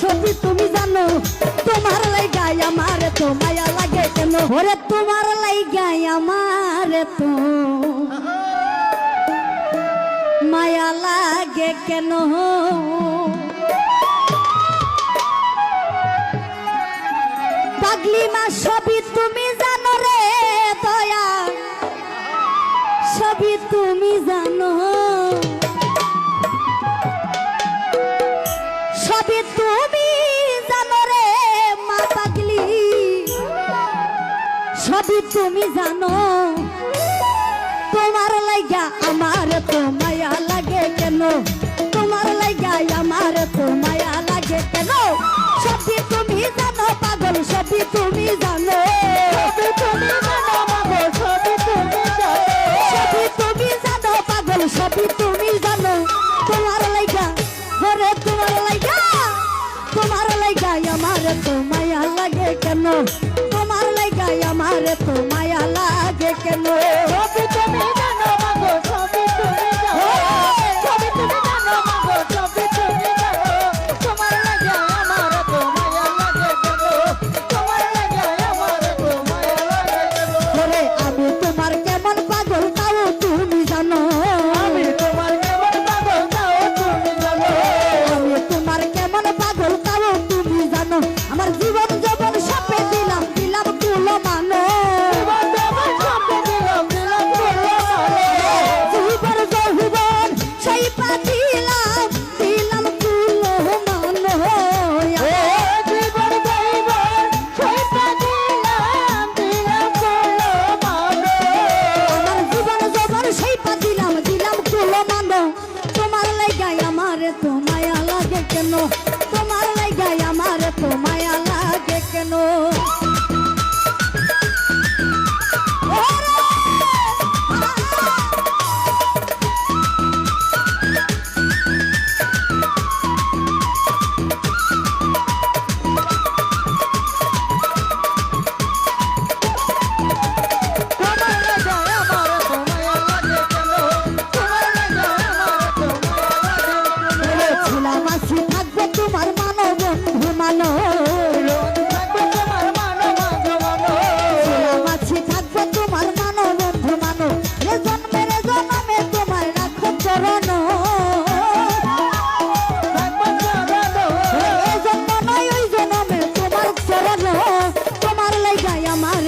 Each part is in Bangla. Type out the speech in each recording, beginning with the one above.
সবই তুমি জানো, তোমার লাইগাই আমার তো মায়া লাগে কেন? ওরে তোমার লাইগাই আমার তো। মায়া লাগে কেন? পাগলি মা, সবই তুমি বাসি তুমি জানো। তোমার লাগা আমার তো মায়া লাগে কেন? তোমার লাগা আমার তো মায়া লাগে কেন? সবই তুমি জানো, পাগল, সবই তুমি জানো। সবই তুমি জানো, পাগল, সবই তুমি জানো। তোমার লাগা ঘরে তোমার লাগা তোমার লাগা আমার তো মায়া এত মায়া লাগে কেন?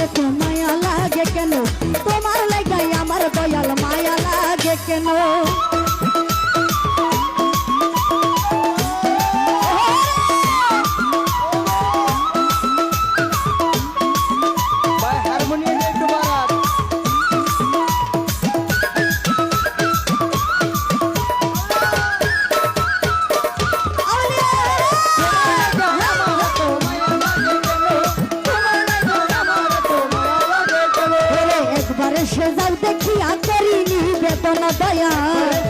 এত মায়া লাগে কেন? তোমার লাগাই আমার দয়াল মায়া লাগে কেন? জীবন দয়া।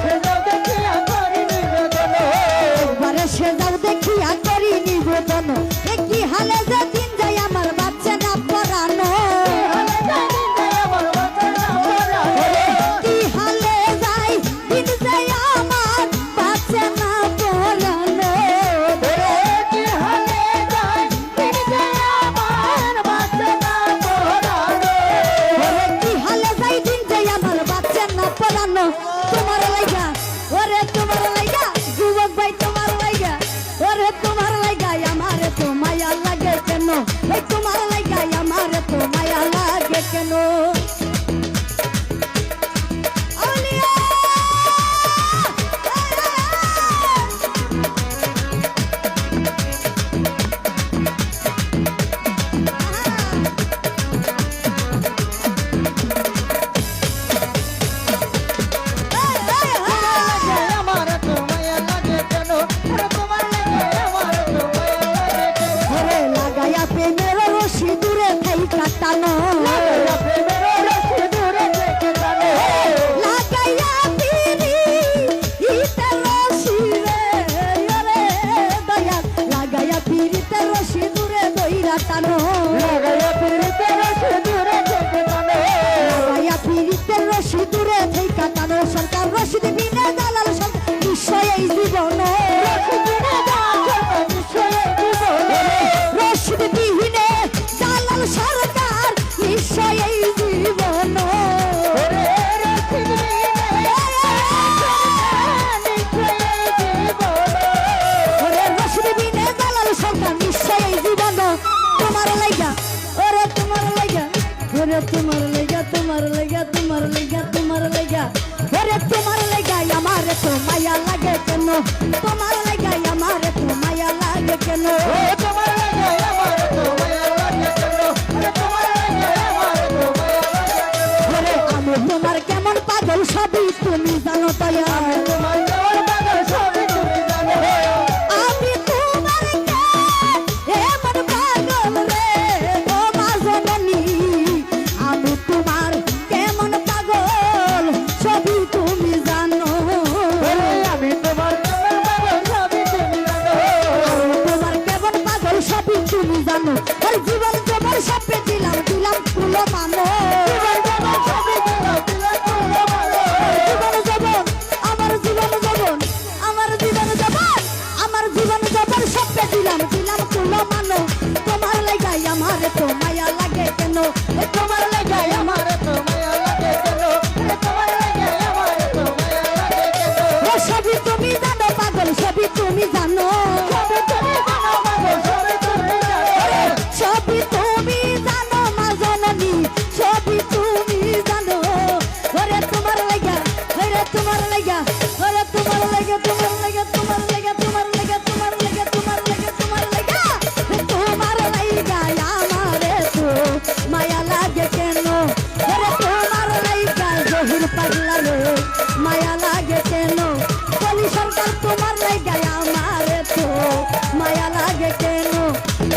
por তোমার লেগা তোমার লেগা। ওরে তোমার লেগাই আমার তো মায়া লাগে কেন? তোমার লেগাই আমার তো মায়া লাগে কেন? তোমার কেমন পাগল সবই তুমি জানো তাই এ তোমার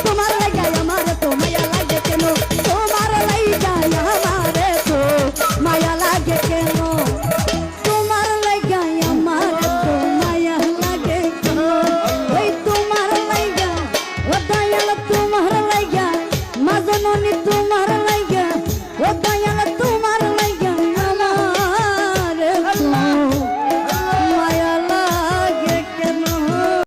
Come on.